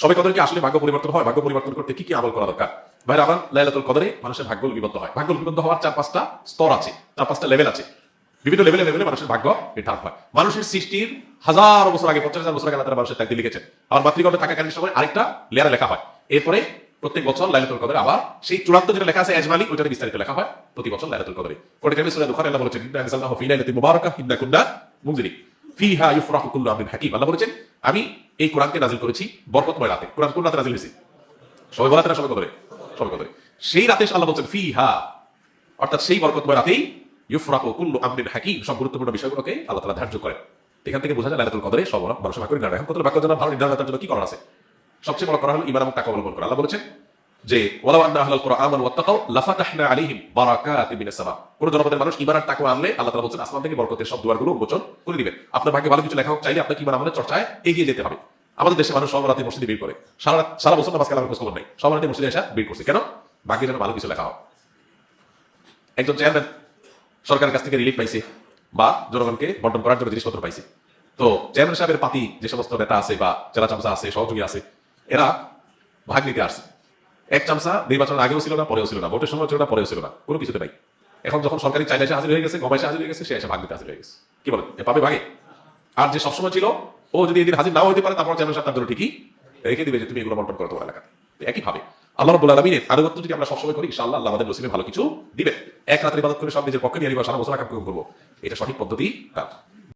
সবাই কদর কি আসলে ভাগ্য পরিবর্তন হয়? ভাগ্য পরিবর্তন করতে কি কি আমল করা দরকার? ভাইরা আমার লাইলাতুল কদরে মানুষের ভাগ্য লিপিবদ্ধ হয়। ভাগ্য লিপিবদ্ধ হওয়ার চার পাঁচটা স্তর আছে চার পাঁচটা লেভেল আছে। বিভিন্ন লেভেলে লেভেলে মানুষের ভাগ্য নির্ধারণ হয়। মানুষের সৃষ্টির হাজার বছর আগে, পঞ্চাশ হাজার বছর আগে তাআলা মানুষের তাকদির লিখেছেন। আবার মাতৃগর্ভে থাকাকালীন সময় আরেকটা লেয়ারে লেখা হয়। এরপরে প্রত্যেক বছর লাইলাতুল কদরে আবার সেই চূড়ান্ত যেটা লেখা আছে, এজমালি, ওইটাতে বিস্তারিত লেখা হয় প্রতি বছর লাইলাতুল কদরে। কোরআন কারিমে সূরা দুখারে আল্লাহ বলেছেন, ইন্না আনজালনাহু ফি লাইলাতিন মুবারাকাহ ইন্না কুন্না মুনজিরিন ফিহা ইউফরাহু কুল্লু আমরিন হাকিম। আল্লাহ বলেছেন, আমি এই কোরআনকে নাজিল করেছি বরকতময় রাতে। কোরআন কোন রাতে নাজিল হয়েছে? সবাই বলাতে না সবাই কদরে সবাই কদরে। সেই রাতে আল্লাহ বলছেন ফি হা অর্থাৎ সেই বরকতময় রাতেই ইউফরাকু কুল্লু আমরিন হাকিম, সব গুরুত্বপূর্ণ বিষয়গুলোকে আল্লাহ তাআলা ধার্য করেন। এখান থেকে বোঝা যায় লাইলাতুল কদরে সব মানুষের করে নির্ণয়। এখন কত বাক্য জানা ভালো নির্ধারণ জন্য কি করার আছে? সবচেয়ে বড় করা হলো ইমান এবং টাকা অবলম্বন করা। আল্লাহ বলেছেন যে আল্লাহ কেন? ভালো কিছু লেখা একজন চেয়ারম্যান সরকারের কাছ থেকে রিলিফ পাইছে বা জনগণকে করার জন্য জিনিসপত্র পাইছে। তো চেয়ারম্যান সাহেবের পাতি যে সমস্ত নেতা আছে বা জেলা চামচা আছে, সহযোগী আছে, এরা ভাগ নিতে আসছে। এক চামচা নির্বাচনের আগেও ছিল না, পরেও ছিল না, ভোটের সময় ছিল না, পরেও ছিল না, কোনো কিছুতে নাই। এখন যখন সরকারি চাইলে এসে হাজির হয়ে গেছে গমাইসে হাজির হয়ে গেছে, সে এসে ভাগ নিতে হাজির হয়ে গেছে। কি বলেন? পাবে ভাগে? আর যে সবসময় ছিল, ও যদি এদিন হাজির নাও হতে পারে, তারপর সাহেব তার জন্য ঠিকই রেখে দিবে যে তুমি এগুলো বন্টন করো তোমার এলাকাতে। তো একই ভাবে, আল্লাহ রব্বুল আলমিনের আনুগত্য যদি আমরা সবসময় করি আল্লাহ আমাদের নসিবে ভালো কিছু দিবে এক রাতের করে সব নিজের পক্ষে নিয়ে নিবা, সারা বছর আকাম করব। এটা সঠিক পদ্ধতি না?